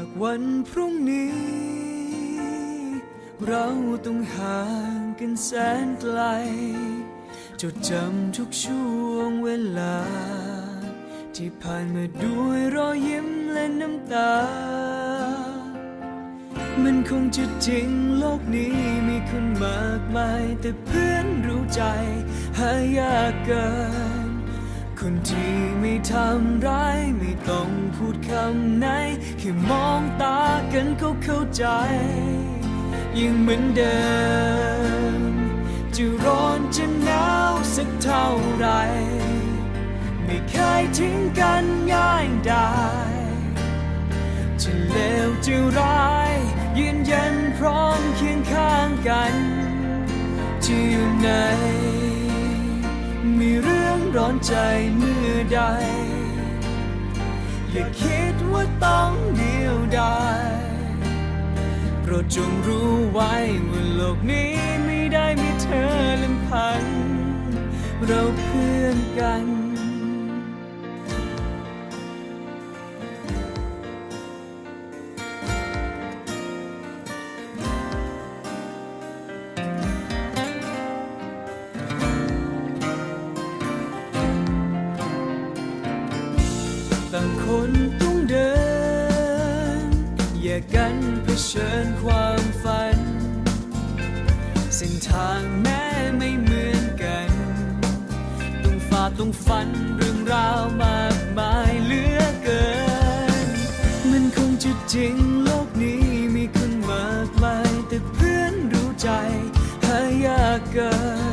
ากวันพรุ่งนี้ เราต้องห่างกันแสนไกล จดจำทุกช่วงเวลา ที่ผ่านมาด้วยรอยยิ้มและน้ำตา มันคงจะจริงโลกนี้มีคนมากมาย แต่เพื่อนรู้ใจ หายากเกิน คนที่ไม่ทำร้ายม พูดคำไหน แค่มองตากันก็เข้าใจ ยังเหมือนเดิม จะร้อนจะหนาวสักเท่าไร ไม่เคยทิ้งกันง่ายได้จะเลวจะร้ายยืนยันพร้อมเคียงข้างกันจะอยู่ไหนมีเรื่องร้อนใจเมื่อใด อย่าคิดว่าต้องเดียวดายโปรดจงรู้ไว้ว่าโลกนี้ไม่ได้มีเธอลำพัง เราเพื่อนกัน คนต้องเดินแยกกันเผชิญความฝัน เส้นทางแม้ไม่เหมือนกัน ต้องฝ่าต้องฟันเรื่องราวมากมายเหลือเกิน มันคงจะจริงโลกนี้มีคนมากมายแต่เพื่อนรู้ใจหายากเกิน